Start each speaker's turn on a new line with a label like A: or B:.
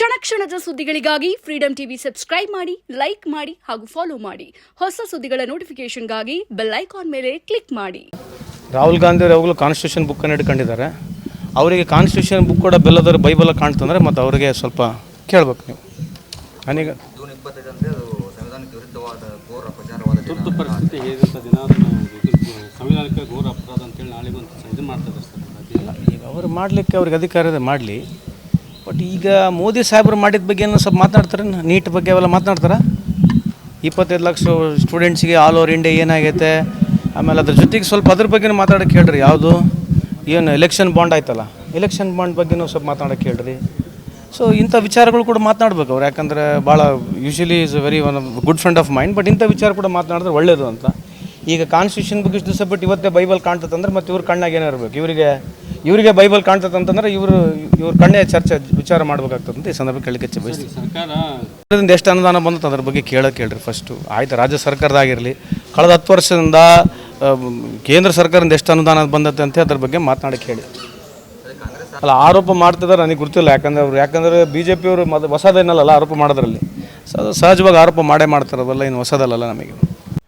A: ಕ್ಷಣ ಕ್ಷಣದ ಸುದ್ದಿಗಳಿಗಾಗಿ ಫ್ರೀಡಂ ಟಿವಿ ಸಬ್ಸ್ಕ್ರೈಬ್ ಮಾಡಿ ಲೈಕ್ ಮಾಡಿ ಹಾಗೂ ಫಾಲೋ ಮಾಡಿ. ಹೊಸ ಸುದ್ದಿಗಳ ನೋಟಿಫಿಕೇಶನ್ಗಾಗಿ ಬೆಲ್ ಐಕಾನ್ ಮೇಲೆ ಕ್ಲಿಕ್ ಮಾಡಿ.
B: ರಾಹುಲ್ ಗಾಂಧಿ ಅವರು ಯಾವಾಗಲೂ ಕಾನ್ಸ್ಟಿಟ್ಯೂಷನ್ ಬುಕ್ಕನ್ನು ಹಿಡ್ಕೊಂಡಿದ್ದಾರೆ ಅವರಿಗೆ ಕಾನ್ಸ್ಟಿಟ್ಯೂಷನ್ ಬುಕ್ ಕೂಡ ಬೆಲ್ಲದರ ಬೈಬಲ್ ಕಾಣ್ತಂದ್ರೆ ಮತ್ತು ಅವರಿಗೆ ಸ್ವಲ್ಪ ಕೇಳ್ಬೇಕು ನೀವು. ನನಗೆ.
C: ತುರ್ತು ಪರಿಸ್ಥಿತಿ ಹೇಗಿರ್ತ ದಿನ? ಅದನ್ನು ಇದು ಘೋರ ಅಪರಾಧ ಅಂತೇಳಿ ನಾಳೆಗೊಂದು ಇದು ಮಾಡ್ತಾರೆ ಸರ್.
B: ಈಗ ಅವರು ಮಾಡಲಿಕ್ಕೆ ಅವ್ರಿಗೆ ಅಧಿಕಾರ ಇದೆ ಮಾಡಲಿ. ಬಟ್ ಈಗ ಮೋದಿ ಸಾಹೇಬರು ಮಾಡಿದ ಬಗ್ಗೆ ಏನೋ ಸ್ವಲ್ಪ ಮಾತನಾಡ್ತಾರೆ ನೀಟ್ ಬಗ್ಗೆ ಅವೆಲ್ಲ ಮಾತನಾಡ್ತಾರ ಇಪ್ಪತ್ತೈದು ಲಕ್ಷ ಸ್ಟೂಡೆಂಟ್ಸಿಗೆ ಆಲ್ ಓವರ್ ಇಂಡಿಯಾ ಏನಾಗೈತೆ? ಆಮೇಲೆ ಅದ್ರ ಜೊತೆಗೆ ಸ್ವಲ್ಪ ಅದ್ರ ಬಗ್ಗೆ ಮಾತಾಡೋಕೆ ಹೇಳ್ರಿ, ಯಾವುದು? ಏನು ಎಲೆಕ್ಷನ್ ಬಾಂಡ್ ಆಯ್ತಲ್ಲ ಎಲೆಕ್ಷನ್ ಬಾಂಡ್ ಬಗ್ಗೆನೂ ಸ್ವಲ್ಪ ಮಾತಾಡೋಕೆ ಹೇಳ್ರಿ. ಸೊ ಇಂಥ ವಿಚಾರಗಳು ಕೂಡ ಮಾತನಾಡ್ಬೇಕು ಅವ್ರು, ಯಾಕಂದರೆ ಭಾಳ usually is very one good friend of mine but ಇಂಥ ವಿಚಾರ ಕೂಡ ಮಾತನಾಡಿದ್ರೆ ಒಳ್ಳೇದು ಅಂತ. ಈಗ ಕಾನ್ಸ್ಟಿಟ್ಯೂಷನ್ ಬಗ್ಗೆ ದಿವಸ ಬಿಟ್ಟು ಇವತ್ತೇ ಬೈಬಲ್ ಕಾಣ್ತದಂದ್ರೆ ಮತ್ತು ಇವ್ರ ಕಣ್ಣಾಗ ಏನೋ ಇರಬೇಕು ಇವರಿಗೆ ಇವರಿಗೆ ಬೈಬಲ್ ಕಾಣ್ತದೆ ಅಂತಂದ್ರೆ ಇವರು ಇವ್ರ ಕಣ್ಣೇ ಚರ್ಚೆ ವಿಚಾರ ಮಾಡ್ಬೇಕಾಗ್ತದೆ ಅಂತ ಈ ಸಂದರ್ಭ ಕೇಳಕ್ಕೆ ಹೆಚ್ಚು ಬಯಸ್ತೀನಿ.
C: ಸರ್ಕಾರ
B: ಎಷ್ಟು ಅನುದಾನ ಬಂದು ಅದ್ರ ಬಗ್ಗೆ ಕೇಳೋಕೆ ಹೇಳ್ರಿ ಫಸ್ಟು ಆಯ್ತು ರಾಜ್ಯ ಸರ್ಕಾರದಾಗಿರಲಿ ಕಳೆದ ಹತ್ತು ವರ್ಷದಿಂದ ಕೇಂದ್ರ ಸರ್ಕಾರದಿಂದ ಎಷ್ಟು ಅನುದಾನ ಬಂದತ್ತೆ ಅಂತ ಅದ್ರ ಬಗ್ಗೆ ಮಾತನಾಡಕ್ಕೆ ಹೇಳಿ. ಅಲ್ಲ ಆರೋಪ ಮಾಡ್ತಿದ್ದಾರೆ ನನಗೆ ಗೊತ್ತಿಲ್ಲ ಯಾಕಂದ್ರೆ ಅವ್ರು ಯಾಕಂದ್ರೆ ಬಿ ಜೆ ಪಿಯವರು ಮದ ಹೊಸದೇನಲ್ಲ ಆರೋಪ ಮಾಡೋದ್ರಲ್ಲಿ. ಸಹಜವಾಗಿ ಆರೋಪ ಮಾಡೇ ಮಾಡ್ತಾರಲ್ಲ ಇನ್ನು ಹೊಸದಲ್ಲಲ್ಲ ನಮಗೆ.